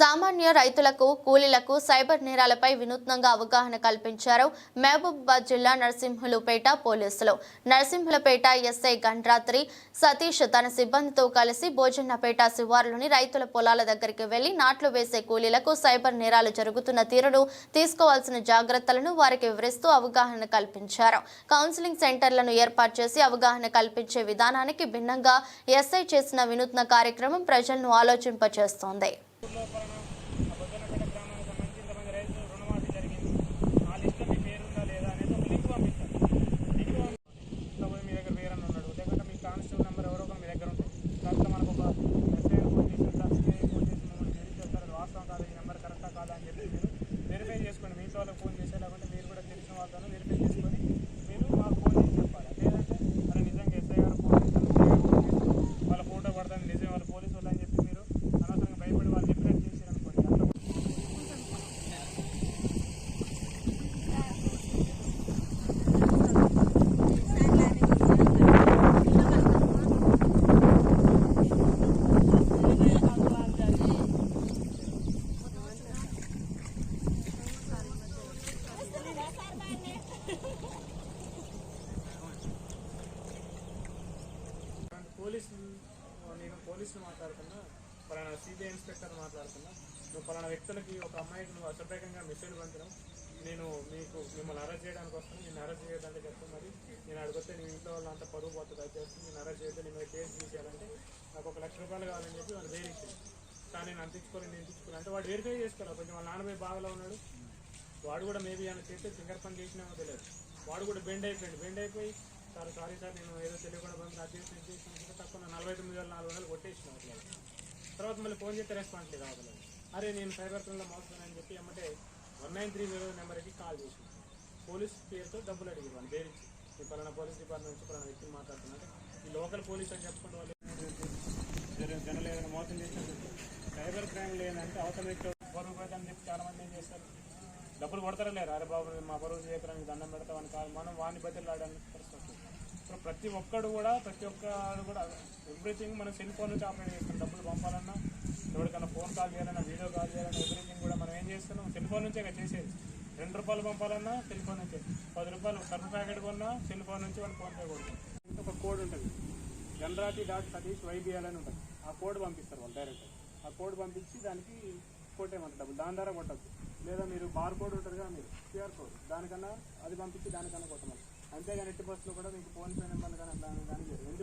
సామాన్య రైతులకు కూలీలకు సైబర్ నేరాలపై వినూత్నంగా అవగాహన కల్పించారు మహబూబాబాద్ జిల్లా నరసింహులపేట పోలీసులు. నరసింహులపేట ఎస్ఐ గండ్రాత్రి సతీష్ తన సిబ్బందితో కలిసి భోజన్నపేట శివారులోని రైతుల పొలాల దగ్గరికి వెళ్ళి నాట్లు వేసే కూలీలకు సైబర్ నేరాలు జరుగుతున్న తీరును తీసుకోవాల్సిన జాగ్రత్తలను వారికి వివరిస్తూ అవగాహన కల్పించారు. కౌన్సిలింగ్ సెంటర్లను ఏర్పాటు చేసి అవగాహన కల్పించే విధానానికి భిన్నంగా ఎస్ఐ చేసిన వినూత్న కార్యక్రమం ప్రజలను ఆలోచింపచేస్తోంది. para పోలీసు నేను పోలీసులు మాట్లాడుతున్నా పలానా సిబిఐ ఇన్స్పెక్టర్ మాట్లాడుతున్నా నువ్వు పలానా వ్యక్తులకి ఒక అమ్మాయికి నువ్వు అసభ్యకంగా మెసేజ్ పంపినావు నేను మీకు మిమ్మల్ని అరెస్ట్ చేయడానికి వస్తాను నేను అరెస్ట్ చేయడానికి చెప్తాను మరి నేను అడిగితే నీ ఇంట్లో వాళ్ళు అంత పరువు పోతుంది దయచేసి నేను అరెస్ట్ చేస్తే నేను కేసు తీసేయాలంటే నాకు ఒక లక్ష రూపాయలు కావాలని చెప్పి వాళ్ళు వేరించాను కానీ నేను అంతించుకొని నేను తెచ్చుకోను అంటే వాడు వెరిఫై చేసుకోవాలి కొంచెం వాళ్ళ నాన్నపై బాగాలో ఉన్నాడు. వాడు కూడా మేబీ ఆయన చేస్తే ఫింగర్ పని చేసినామో తెలియదు. వాడు కూడా బెండ్ అయిపోయాడు. బెండ్ అయిపోయి సార్ సారీ సార్ నేను ఏదో తెలియకుండా బంద్ అది చేసిన తక్కువ నలభై తొమ్మిది వేల నాలుగు వందలు కొట్టేసిన అట్లా. తర్వాత మళ్ళీ ఫోన్ చేస్తే రెస్పాన్స్ లేదు అవతల అరే నేను సైబర్ క్రైమ్లో మోసపోయానని చెప్పి ఏమంటే వన్ నైన్ త్రీ జీరో నెంబర్కి కాల్ చేసిన పోలీస్ పేరుతో డబ్బులు అడిగి వాళ్ళు బేరించి ఈ పలానా పోలీస్ డిపార్ట్మెంట్ నుంచి పలానా వ్యక్తిని మాట్లాడుతున్నారు ఈ లోకల్ పోలీస్ అని చెప్పుకుంటే వాళ్ళు జనాలు ఏదైనా మోసం చేసినట్టు సైబర్ క్రైమ్ లేదంటే అవతల వ్యక్తి బరువు పోతుందని చెప్పి చాలా మంది ఏం చేస్తారు? డబ్బులు కొడతారా లేరు అరే బాబు మా బరువు చేయడానికి దండం పెడతామని కాదు మనం వాడిని బతిలాడడానికి ఇప్పుడు ప్రతి ఒక్కడు కూడా ప్రతి ఒక్కడు కూడా ఎవ్రీథింగ్ మనం సెల్ ఫోన్ నుంచి ఆపరేట్ చేస్తాం. డబ్బులు పంపాలన్నా ఎవరికైనా ఫోన్ కాల్ చేయాలన్నా వీడియో కాల్ చేయాలన్నా ఎవ్రీథింగ్ కూడా మనం ఏం చేస్తున్నాం? సెల్ ఫోన్ నుంచే చేసేది. రెండు రూపాయలు పంపాలన్నా సెల్ ఫోన్ నుంచే. పది రూపాయలు సర్ఫ్ ప్యాకెట్ కొన్నా సెల్ ఫోన్ నుంచి వాళ్ళు ఫోన్ పే కొడుతాం ఇంకా ఒక కోడ్ ఉంటుంది. జనరాతి డాట్ సతీష్ వైబిఎల్ అని ఉంటుంది. ఆ కోడ్ పంపిస్తారు వాళ్ళు డైరెక్ట్ ఆ కోడ్ పంపించి దానికి కొట్టేయమంటారు. డబ్బులు దాని ద్వారా కొట్టచ్చు లేదా మీరు బార్ కోడ్ ఉంటుంది కదా మీరు క్యూఆర్ కోడ్ దానికన్నా అది పంపించి దానికన్నా కొట్టమని అంతేగాని ఎట్టి బస్సులో కూడా మీకు ఫోన్పే నెంబర్లు కానీ అట్లా కానీ జరుగుతుంది